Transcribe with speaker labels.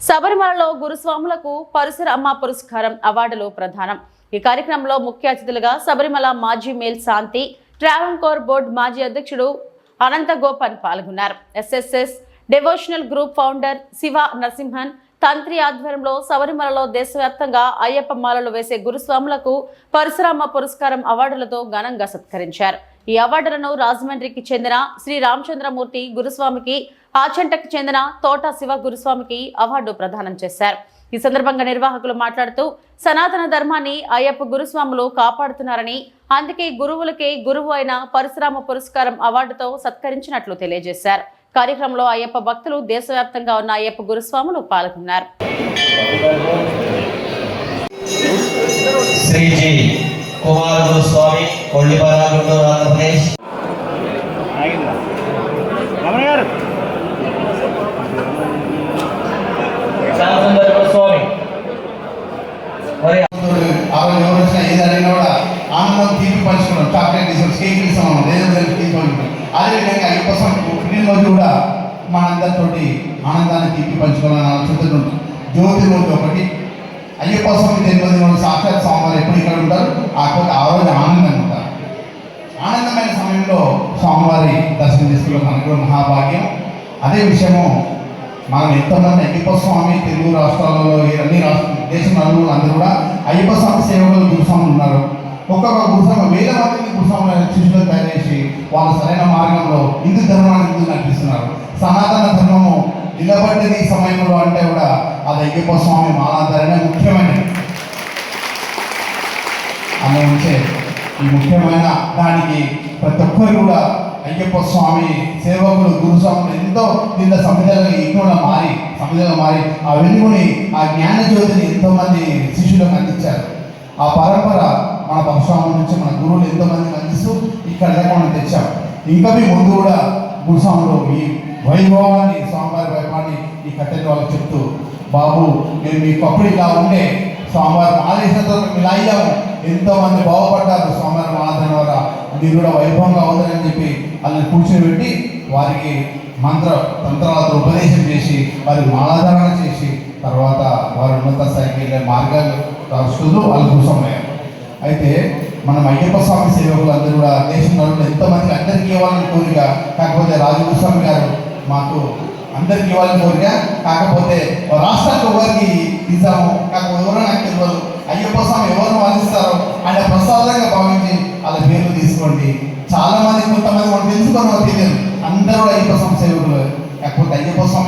Speaker 1: శబరిమలలో గురుస్వాములకు పరశురామ పురస్కారం అవార్డులు ప్రధానం. ఈ కార్యక్రమంలో ముఖ్య అతిథులుగా శబరిమల మాజీ Melshanti Travancore board మాజీ అధ్యక్షుడు అనంత గోపన్ పాల్గొన్నారు. SSS devotional group founder Shiva Narasimhan Tantri ఆధ్వర్యంలో శబరిమలలో దేశవ్యాప్తంగా అయ్యప్ప మాలలు వేసే గురుస్వాములకు పరశురామ పురస్కారం అవార్డులతో ఘనంగా సత్కరించారు. ఈ అవార్డులను రాజమండ్రికి చెందిన శ్రీ రామచంద్రమూర్తి గురుస్వామికి ఆచంటకు చెందిన తోట శివ గురుస్వామికి అవార్డు ప్రదానం చేశారు. ఈ సందర్భంగా నిర్వాహకులు మాట్లాడుతూ సనాతన ధర్మాన్ని అయ్యప్ప గురుస్వాములు కాపాడుతున్నారని అందుకే గురువులకే గురువు అయిన పరశురామ పురస్కారం అవార్డుతో సత్కరించినట్లు తెలియజేశారు. కార్యక్రమంలో అయ్యప్ప భక్తులు దేశవ్యాప్తంగా ఉన్న అయ్యప్ప గురుస్వాములు పాల్గొన్నారు.
Speaker 2: శ్రీజీ కుమార్ గోస్వామి గుంటూరు ఆంధ్రప్రదేశ్. మరి
Speaker 3: ఆ రోజు ఎవరు వచ్చినా ఏది అడిగినా కూడా ఆనందం తీపి పంచుకున్నాం. చాక్లెట్ ఇస్తాం కేక్ ఇస్తాం లేదా తీపి పంచుకున్నాం. అదేవిధంగా ఈ కోసం పుట్టినరోజు కూడా మనందరితోటి ఆనందాన్ని తీపి పంచుకోవాలని ఆలోచనతో ఉంటుంది జ్యోతి రోజు ఒకటి. అయ్యప్ప స్వామి తెలియదు రోజు సాక్షాత్ స్వామివారు ఎప్పుడు ఇక్కడ ఉంటారు? కాకపోతే ఆ రోజు ఆనందంగా ఉంటారు. ఆనందమైన సమయంలో స్వామివారి దర్శనం చేసుకోవడం మనకు కూడా మహాభాగ్యం. అదే విషయము మనం ఎంతోమంది అయ్యప్ప స్వామి తెలుగు రాష్ట్రాలలో ఈ అన్ని రాష్ట్ర దేశం నలుగురు అందరూ కూడా అయ్యప్ప స్వామి సేవకులు గురుస్వాములు ఉన్నారు. ఒక్కొక్క గురుస్వామి వేల మందిని గురుస్వాములు శిష్యులు తయారు చేసి వాళ్ళ సరైన మార్గంలో హిందూ ధర్మాన్ని ముందు నడిపిస్తున్నారు. సనాతన ధర్మము నిలబడ్డది సమయంలో అంటే కూడా అది అయ్యప్ప స్వామి మాలాధారణ ముఖ్యమైనది. అలా ఉంచే ఈ ముఖ్యమైన దానికి ప్రతి ఒక్కరు కూడా అయ్యప్ప స్వామి సేవకులు గురుస్వాములు ఎంతో దీంట్లో సమిధలుగా ఎక్కువగా మారి సమిధలుగా మారి ఆ వెలుగుని ఆ జ్ఞాన జ్యోతిని ఎంతోమంది శిష్యులకు అందించారు. ఆ పరంపర మన పరశురాముల నుంచి మన గురువులు ఎంతోమంది అందిస్తూ ఇక్కడ దాకా మనం తెచ్చాం. ఇంకా మీ ముందు కూడా గురుస్వాములు ఈ వైభవాన్ని స్వామివారి వైభవాన్ని ఈ కట్టెలు వాళ్ళకి చెప్తూ బాబు నేను మీకు అప్పుడు ఇలా ఉండే స్వామివారి మాలేసినంత ఇలా అయ్యాము. ఎంతోమంది బాగుపడ్డారు స్వామివారి మాలాధన ద్వారా. మీరు కూడా వైభవంగా అవుతారని చెప్పి వాళ్ళని కూర్చోబెట్టి వారికి మంత్ర తంత్రాలతో ఉపదేశం చేసి వారికి మాలాధారణ చేసి తర్వాత వారి ఉన్నత స్థాయికి వెళ్ళే మార్గాలు రాష్ట్రులు వాళ్ళు కూర్చోమయ్యారు అయితే మనం అయ్యప్ప స్వామి సేవకులు అందరూ కూడా దేశంలో ఎంతమందికి అందరికీ ఇవ్వాలని కోరిక కాకపోతే రాజగోస్వామి గారు మాకు అందరికి ఇవ్వాలని కోరిక కాకపోతే రాష్ట్రానికి ఎవరికి ఇద్దాము కాకపోతే ఎవరో నాకు తెలియదు అయ్యప్ప స్వామి ఎవరు వాదిస్తారో ఆయన ప్రసాదంగా భావించి వాళ్ళ పేర్లు తీసుకోండి. చాలా మంది మనం తెలుసుకొని తెలియదు అందరూ అయ్యప్ప స్వామి